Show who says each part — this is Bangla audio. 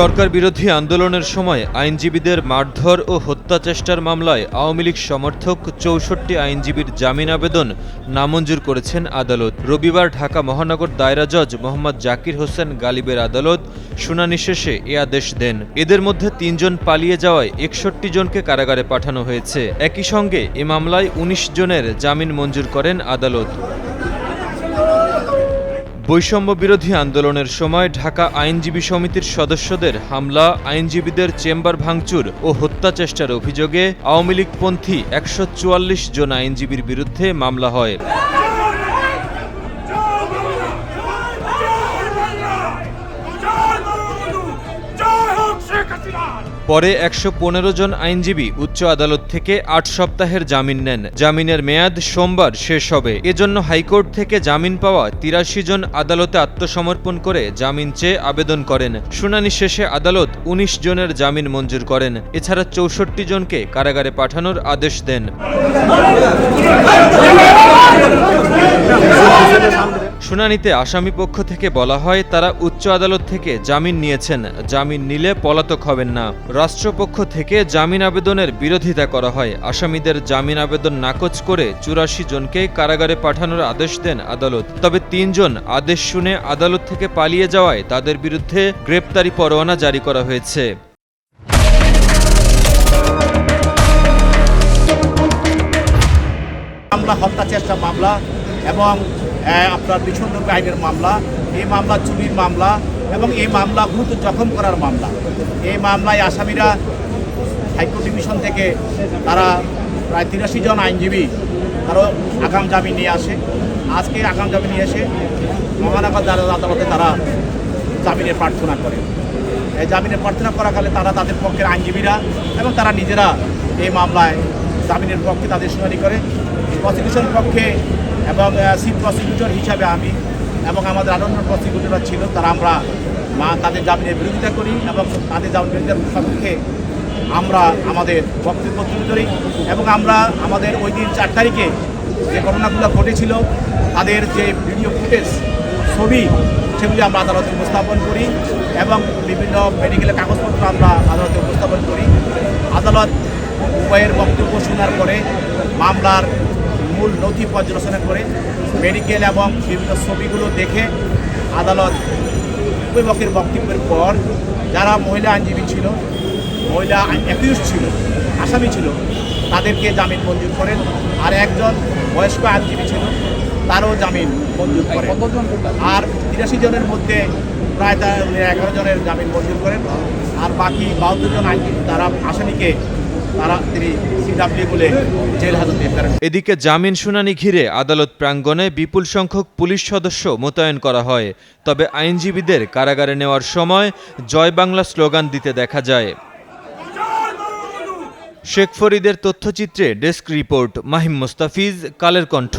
Speaker 1: সরকার বিরোধী আন্দোলনের সময় আইনজীবীদের মারধর ও হত্যা চেষ্টার মামলায় আওয়ামী লীগ সমর্থক চৌষট্টি আইনজীবীর জামিন আবেদন নামঞ্জুর করেছেন আদালত। রবিবার ঢাকা মহানগর দায়রা জজ মোহাম্মদ জাকির হোসেন গালিবের আদালত শুনানি শেষে এ আদেশ দেন। এদের মধ্যে তিনজন পালিয়ে যাওয়ায় একষট্টি জনকে কারাগারে পাঠানো হয়েছে। একই সঙ্গে এ মামলায় ১৯ জনের জামিন মঞ্জুর করেন আদালত। বৈষম্য বিরোধী আন্দোলনের সময় ঢাকা আইনজীবী সমিতির সদস্যদের হামলা, আইনজীবীদের চেম্বার ভাঙচুর ও হত্যা চেষ্টার অভিযোগে আওয়ামী লীগপন্থী একশো চুয়াল্লিশ জন আইনজীবীর বিরুদ্ধে মামলা হয়। পরে একশো পনেরো জন আইনজীবী উচ্চ আদালত থেকে আট সপ্তাহের জামিন নেন। জামিনের মেয়াদ সোমবার শেষ হবে। এজন্য হাইকোর্ট থেকে জামিন পাওয়া তিরাশি জন আদালতে আত্মসমর্পণ করে জামিন চেয়ে আবেদন করেন। শুনানি শেষে আদালত ১৯ জনের জামিন মঞ্জুর করেন। এছাড়া চৌষট্টি জনকে কারাগারে পাঠানোর আদেশ দেন। শুনানিতে আসামি পক্ষ থেকে বলা হয়, তারা উচ্চ আদালত থেকে জামিন নিয়েছেন। জামিন নিলে পলাতক হবেন না। রাষ্ট্রপক্ষ থেকে জামিন আবেদনের বিরোধিতা করা হয়। আসামিদের জামিন আবেদন নাকচ করে চুরাশি জনকে কারাগারে পাঠানোর আদেশ দেন আদালত। তবে তিনজন আদেশ শুনে আদালত থেকে পালিয়ে যাওয়ায় তাদের বিরুদ্ধে গ্রেপ্তারি পরোয়ানা জারি করা হয়েছে।
Speaker 2: হত্যা, চেষ্টা, মামলা এবং আপনার বিচ্ছন্নতা আইনের মামলা, এই মামলা চুরির মামলা, এবং এই মামলা ভূত জখম করার মামলা। এই মামলায় আসামিরা হাইকোর্ট ডিভিশন থেকে তারা প্রায় তিরাশি জন আইনজীবী তারও আগাম জামিন নিয়ে আসে। আজকে আগাম জামিন নিয়ে এসে মহানগর আদালতে তারা জামিনের প্রার্থনা করে। এই জামিনের প্রার্থনা করাকালে তারা তাদের পক্ষের আইনজীবীরা এবং তারা নিজেরা এই মামলায় জামিনের পক্ষে তাদের শুনানি করে। প্রসিকিউশন পক্ষে এবং চিফ প্রসিকিউটর হিসাবে আমি এবং আমাদের আনন্দ প্রসিকিউটররা ছিল, তারা আমরা মা, তাদের জামিনের বিরোধিতা করি এবং তাদের জামিন বিরোধিতার পক্ষে আমরা আমাদের বক্তব্য তুলে ধরি এবং আমরা আমাদের ওই দিন চার তারিখে যে ঘটনাগুলো ঘটেছিল, তাদের যে ভিডিও ফুটেজ ছবি, সেগুলি আমরা আদালতে উপস্থাপন করি এবং বিভিন্ন মেডিকেলের কাগজপত্র আমরা আদালতে উপস্থাপন করি। আদালত উভয়ের বক্তব্য শোনার পরে মামলার মূল নথি পর্যালোচনা করে মেডিকেল এবং বিভিন্ন ছবিগুলো দেখে আদালত পক্ষের বক্তব্যের পর যারা মহিলা আইনজীবী ছিল মহিলা অ্যাকিউজ ছিল আসামি ছিল তাদেরকে জামিন মঞ্জুর করেন। আর একজন বয়স্ক আইনজীবী ছিল তারও জামিন মঞ্জুর করেন। আর তিরাশি জনের মধ্যে প্রায় তার এগারো জনের জামিন মঞ্জুর করেন। আর বাকি বাহাত্তর জন আইনজীবী তারা আসামিকে তারা তিনি
Speaker 1: এদিকে জামিন শুনানি ঘিরে আদালত প্রাঙ্গণে বিপুল সংখ্যক পুলিশ সদস্য মোতায়েন করা হয়। তবে আইনজীবীদের কারাগারে নেওয়ার সময় জয় বাংলা স্লোগান দিতে দেখা যায়। শেখ ফরিদের তথ্যচিত্রে ডেস্ক রিপোর্ট, মাহিম মোস্তাফিজ, কালের কণ্ঠ।